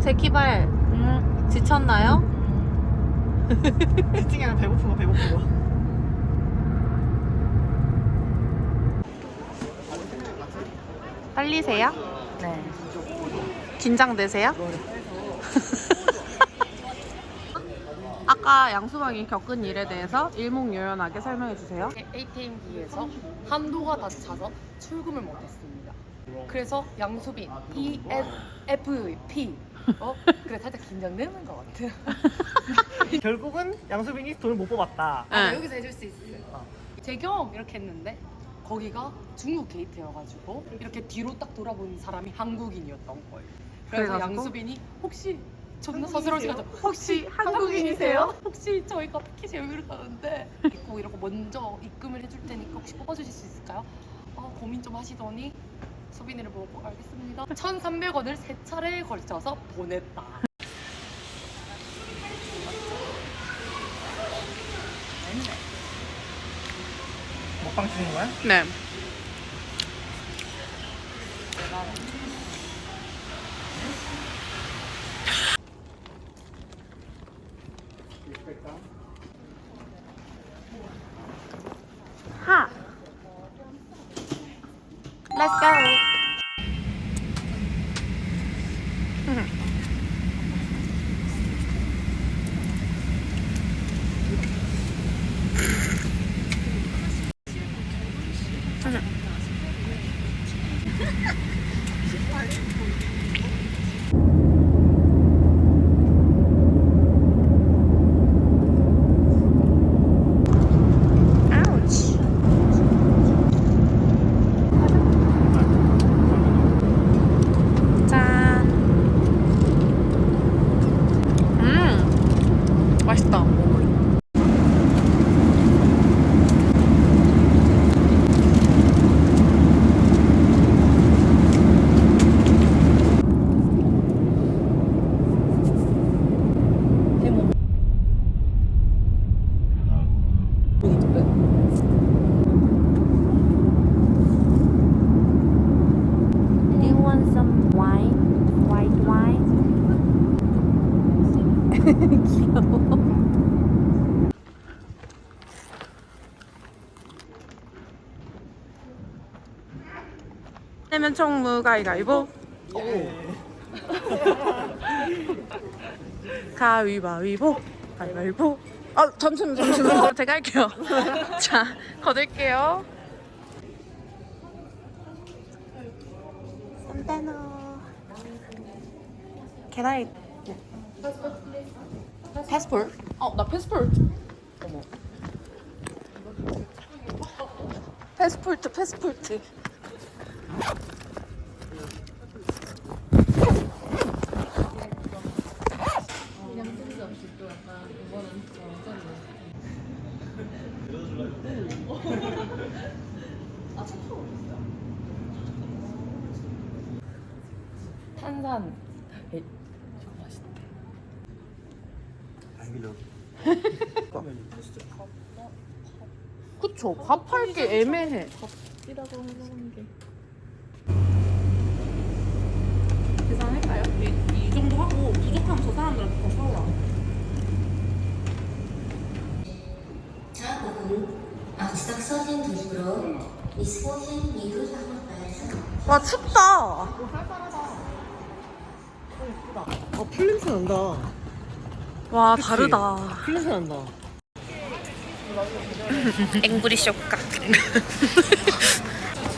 제키발 음. 지쳤나요? 미팅이 아니라 배고픈 거 배고픈 거. 떨리세요? 네. 긴장되세요? 아까 양수방이 겪은 일에 대해서 일목요연하게 설명해 주세요. ATM기에서 한도가 다 차서 출금을 못했습니다. 그래서 양수빈 ENFP 어? 그래 살짝 긴장되는 것 같아요. 결국은 양수빈이 돈을 못 뽑았다. 아, 네. 여기서 해줄 수 있어요. 재경 이렇게 했는데 거기가 중국 게이트여가지고 이렇게 뒤로 딱 돌아본 사람이 한국인이었던 거예요. 그래서 그래가지고? 양수빈이 혹시 존나 서스러워지가지고 혹시 한국인이세요? 혹시 저희가 패키지 여기로 가는데 꼭 이러고 먼저 입금을 해줄 테니까 혹시 뽑아주실 수 있을까요? 아, 고민 좀 하시더니 수빈이를 보고 알겠습니다. 1,300원을 세 차례에 걸쳐서 보냈다. 먹방 찍는 거야? 네. 하. Let's go. Ouch. 짠. 음, 맛있다. Do you want some wine? White wine? 총무 가위가위보. 가위바위보. 가위바위보. 아 잠시만 잠시만. 제가 할게요. 자 거둘게요. Santano. Can I? Passport? 어, 나 패스포트. 어머. 패스포트, 패스포트. 탄산. 에, 저거 맛있대. 그쵸. 밥할 게 애매해. 계산할까요? 이, 이 정도 하고 부족하면 저 사람들한테 더 사오라. 자국은 앞서 써진 도시로 미스포진 미도 작업과에서 와 춥다. 어, 풀냄새 난다. 와 그치? 다르다. 풀냄새 난다. 앵구리 쇼까.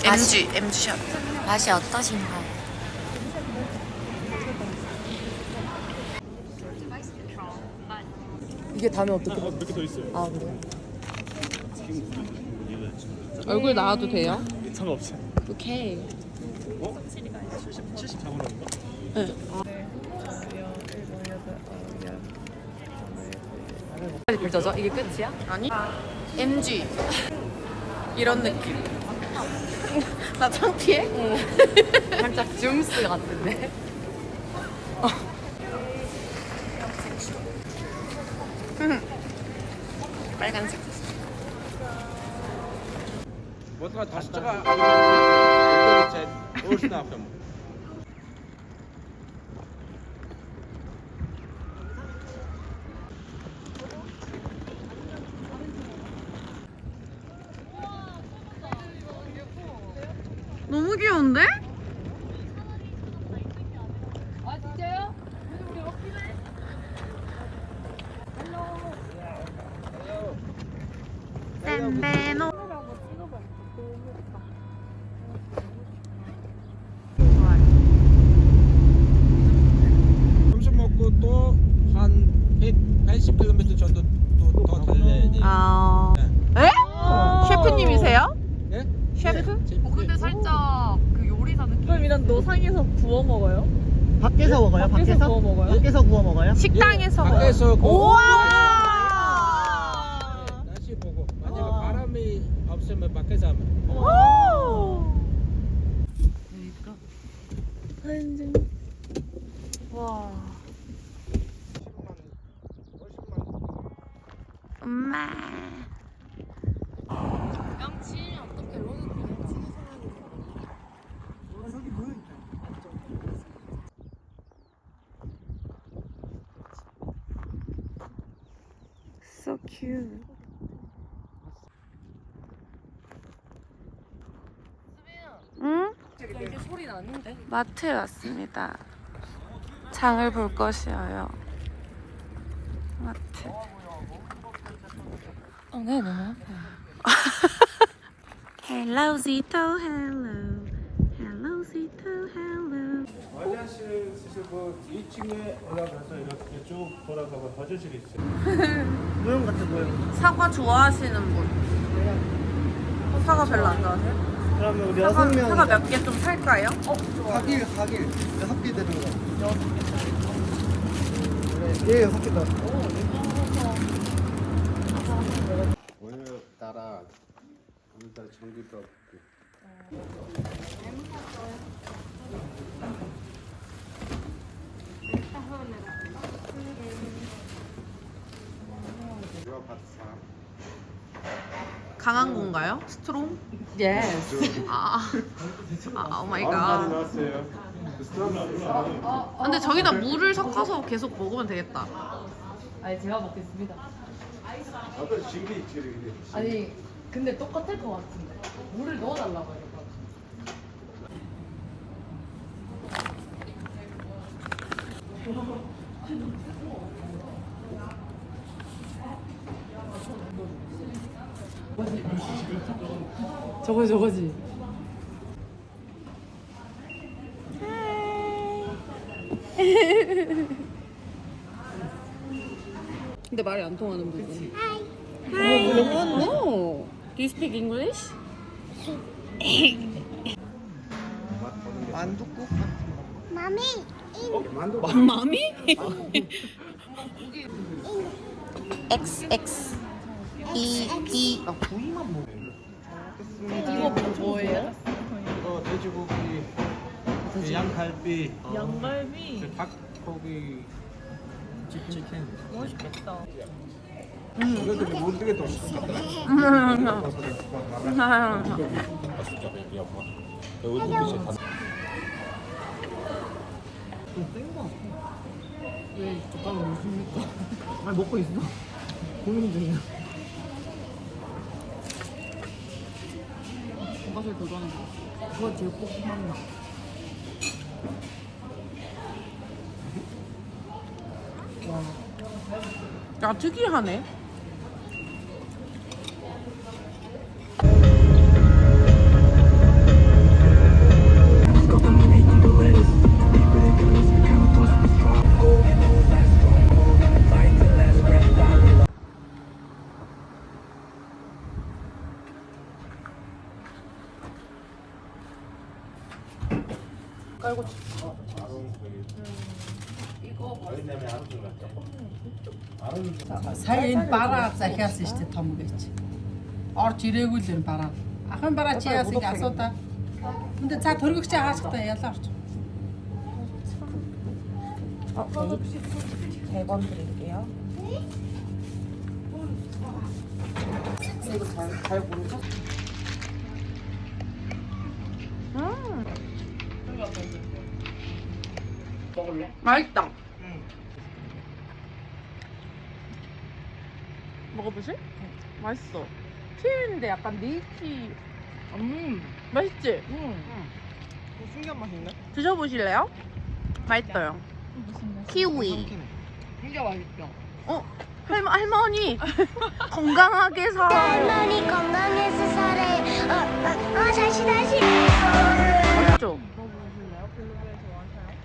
MG MG 샷. 맛이 어떠신가요? 이게 다음에 어떻게 몇개 더 있어요. 아 그래요? 얼굴 나와도 돼요? 상관없어요. 오케이. 어? 70, 70 잡으러 온 거? 네. 글자죠? 이게 끝이야? 아니? MG 이런 느낌. 나 창피해? 살짝 줌스 같은데. 빨간색. Botar taş çıkar. Orası ne yapayım? 너무 귀여운데? 아 진짜요? 우리 럭키네. 샌베노. 점심 먹고 또한 180km 정도 또, 더 달려야 돼. 아. 에? 셰프님이세요? 네? 셰프? 어 근데 살짝 그 요리사 느낌. 그럼 이런 노상에서 구워 먹어요? 밖에서 먹어요? 밖에서? 구워 먹어요? 밖에서 구워 먹어요? 식당에서 먹어요. 밖에서 그 우와! 날씨 보고 만약에 바람이 없으면 밖에서 하면 오! 와. 엄마. 양치 어떻게 로는 양치 Cute. 응? 이게 소리 나는데? 마트에 왔습니다. 장을 볼 것이어요. 마트. 어, 네 너무. Hello, Zito. Hello, 관리하실 그 2층에 올라가서 이렇게 쭉 돌아가면 거주실이 있어요. 모형 같은 모형. 사과 좋아하시는 분. 어, 사과 별로 안 좋아하세요? 그러면 우리 사과, 여섯 명 사과 몇 개 좀 살까요? 가길 가길 여섯 개 되는 거. 예 여섯 개다. 오늘따라 오늘따라 전기도 없고. 강한 건가요? 스트롱? Yes. 아, 아, 오 마이 갓. 나왔어요. 근데 저기다 물을 섞어서 계속 먹으면 되겠다. 아니 제가 먹겠습니다. 아까 진기 있지 이게. 아니 근데 똑같을 것 같은데 물을 넣어달라고 해요. 저거 저거지. 근데 말이 안 통하는 부분. Hi. No. Do you speak English? 마미? X X E E 나 구이만 먹어. 이거 뭐예요? 어, 돼지고기, 그 양갈비, 어, 양갈비. 그 닭고기, 치킨. 맛있겠다. 이것들이 못 되게 더왜 젓가락 무십니까? 아니 먹고 있어. 고민 중이야. 돈가스를 거. 그거 제일 꼭 맛나. 와. 야 특이하네. Орж ирээгүй л энэ бараа. Ахын бараа чи яас ингэ асуудаа. 근데 за төргөгч хааштай ялаа орч. 100원 드릴게요. 이거 잘, 잘 고르죠? 음. 먹을래? 맛있다. 먹어보실? 맛있어. 튀김인데 약간 밀키. 음, 맛있지? 응. 맛있네. 드셔보실래요? 맛있어요. 키위. 진짜 맛있죠? 할, 할머니 건강하게 사. 할머니 건강해서 살아요. 어, 어, 어, 다시 다시. 맛있죠?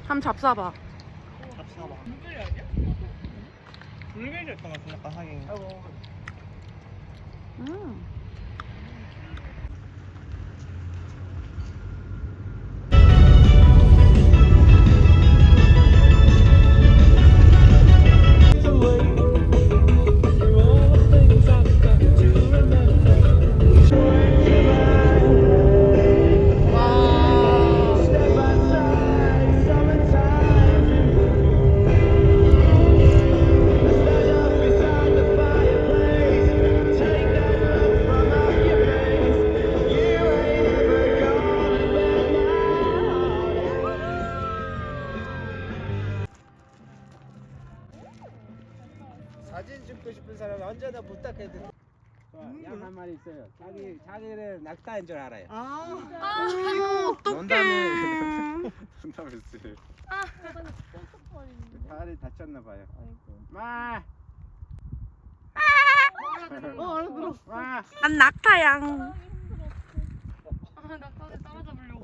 한번 잡숴봐. 잡사봐. 불개졌던 것 같은데 약간 하긴. 음. 사 진 낙타인 줄 알아요. 아, 농담을 농담했어요. 다리 다쳤나 봐요. 마. 어 알아들어. 마. 난 낙타양. 아, 나 까지 따라잡으려고.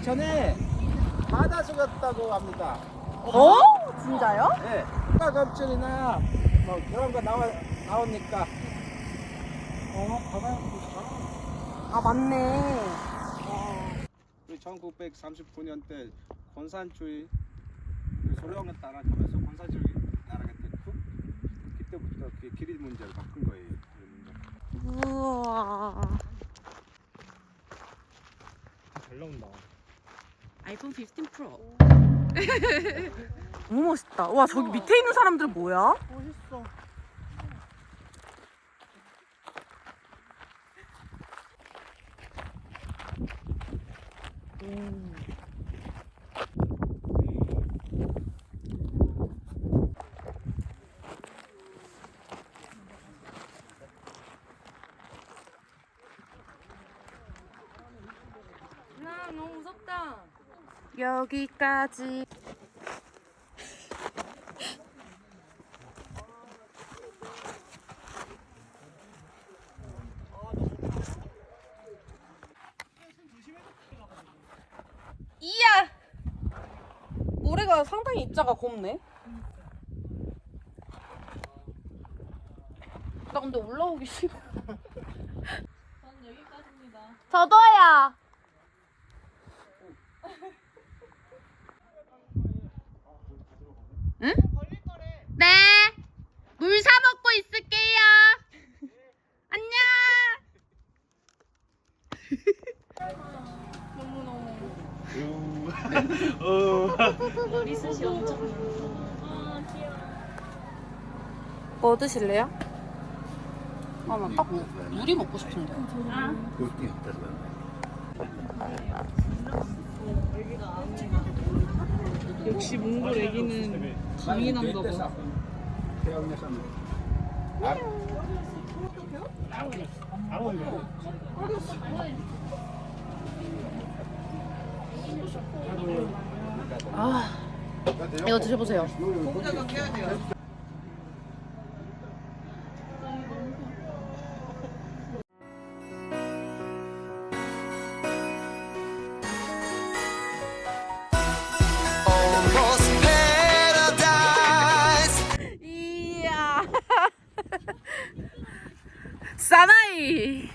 년 전에 바다 속였다고 합니다. 어? 진짜요? 네. 가 검출이나 뭐 그런 거 나와 나오니까. 어, 바다. 아 맞네. 1939년 때 권산주의 그 소령에 따라가면서 권산주의 나라가 됐고 그때부터 그 길이 문제를 바꾼 거예요. 우와. 잘 나온다. 아이폰 15 프로. 너무 멋있다. 와 저기 밑에 있는 사람들 뭐야? 멋있어. 나 너무 무섭다. 여기까지. 이야! 모래가 상당히 입자가 곱네. 나 근데 올라오기 싫어. 저는 여기까지입니다. 저도요. 네. 물 사 먹고 있을게요. 안녕. 리스시 엄청. 뭐 드실래요? 아, 나 딱 물이 먹고 싶은데. 역시 몽골 애기는 강인한가 봐. 아, 이거 드셔보세요. 사나이.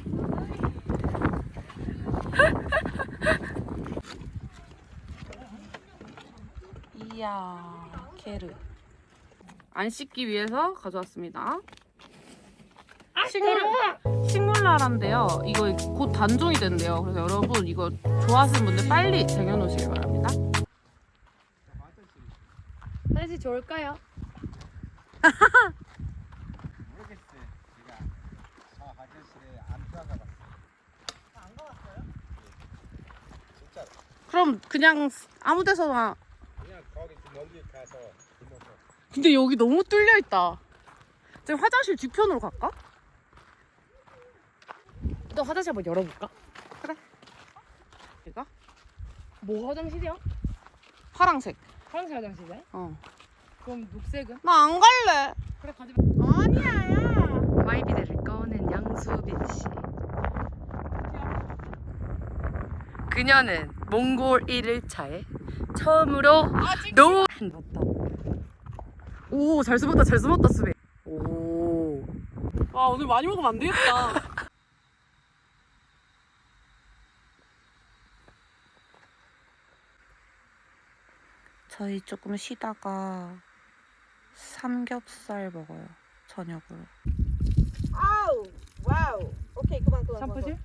이야, 게르. 안 씻기 위해서 가져왔습니다. 식물, 식물나라인데요. 이거 곧 단종이 된대요. 그래서 여러분 이거 좋아하시는 분들 빨리 쟁여놓으시길 바랍니다. 날씨 좋을까요? 그냥 아무 데서나. 그냥 거기 좀 멀리 가서 불러서 근데 여기 너무 뚫려 있다. 지금 화장실 뒤편으로 갈까? 너 화장실 한번 열어볼까? 그래. 이거? 뭐 화장실이야? 파랑색. 파란색 화장실이야? 어. 그럼 녹색은? 나 안 갈래. 그래 가지 마. 아니야, 야. 와이비들을 꺼낸 양수빈 씨. 그녀는 몽골 1일차에 처음으로 노 맞다. 오, 잘 숨었다, 잘 숨었다, 수비. 오. 와, 오늘 많이 먹으면 안 되겠다. 저희 조금 쉬다가 삼겹살 먹어요, 저녁으로. 샴푸실? 오.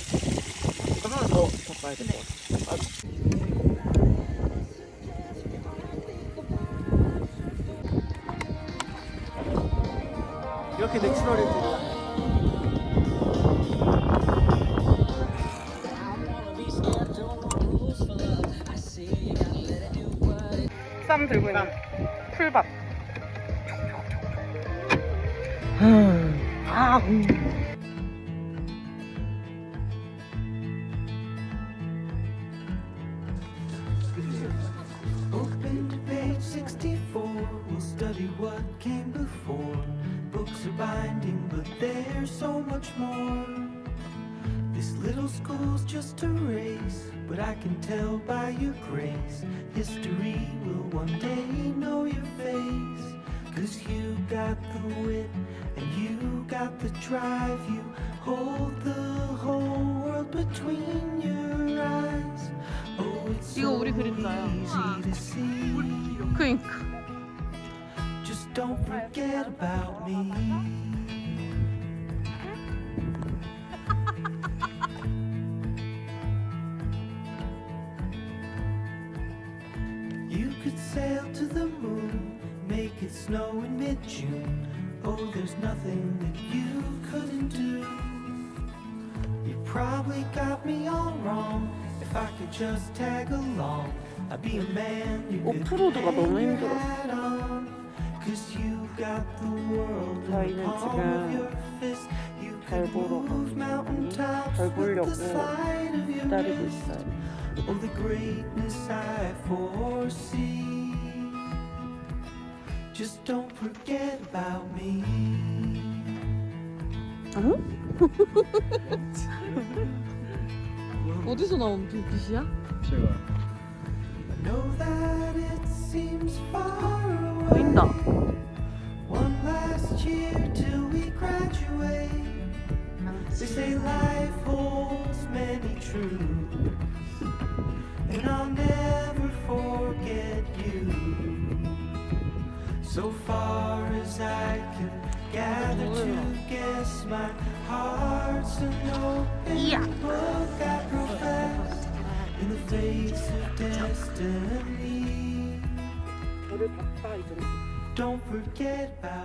하나 더, 더 봐야 될 것 같아. 이렇게 내추럴해지고. 쌈 들고 있는 풀밥. 아, 음. tell by your grace. History will one day know your face. Cause you got the wit and you got the drive. You hold the whole world between your eyes. Oh, it's 이거 우리 so 그림자야. easy to see. 그니까. Just don't forget about me. probably got me all wrong. If I could just tag along, I'd be a man you could 오프로드가 너무 hang your 힘들어. hat on. Cause you got the world in the 저희는 palm 지금 of your fist. You 별 could 보러 move mountain tops 별 with 보려고 the slide of your 기다리고 wrist. 있어요. Oh, the greatness I foresee. Just don't forget about me. 어디서 나온 불빛이야? 제가. 보인다. Don't forget about.